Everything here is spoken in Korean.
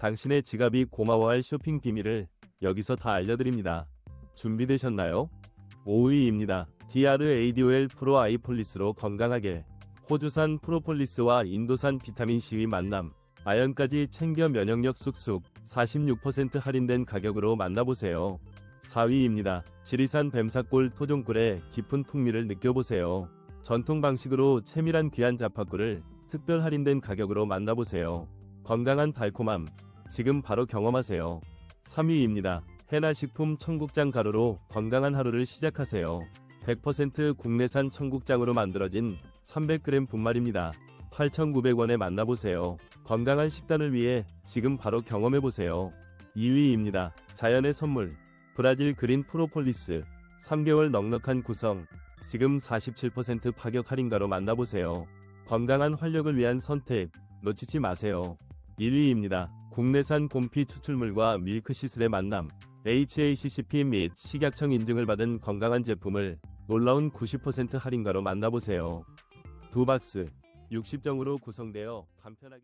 당신의 지갑이 고마워할 쇼핑 비밀을 여기서 다 알려드립니다. 준비되셨나요? 5위입니다. DRADOL 프로 아이폴리스로 건강하게 호주산 프로폴리스와 인도산 비타민C의 만남 아연까지 챙겨 면역력 쑥쑥 46% 할인된 가격으로 만나보세요. 4위입니다. 지리산 뱀사골 토종꿀의 깊은 풍미를 느껴보세요. 전통 방식으로 채밀한 귀한 자파꿀을 특별 할인된 가격으로 만나보세요. 건강한 달콤함, 지금 바로 경험하세요. 3위입니다. 해나식품 청국장 가루로 건강한 하루를 시작하세요. 100% 국내산 청국장으로 만들어진 300g 분말입니다. 8,900원에 만나보세요. 건강한 식단을 위해 지금 바로 경험해보세요. 2위입니다. 자연의 선물. 브라질 그린 프로폴리스. 3개월 넉넉한 구성. 지금 47% 파격 할인가로 만나보세요. 건강한 활력을 위한 선택. 놓치지 마세요. 1위입니다. 국내산 곰피 추출물과 밀크시슬의 만남. HACCP 및 식약청 인증을 받은 건강한 제품을 놀라운 90% 할인가로 만나보세요. 두 박스, 60정으로 구성되어 간편하게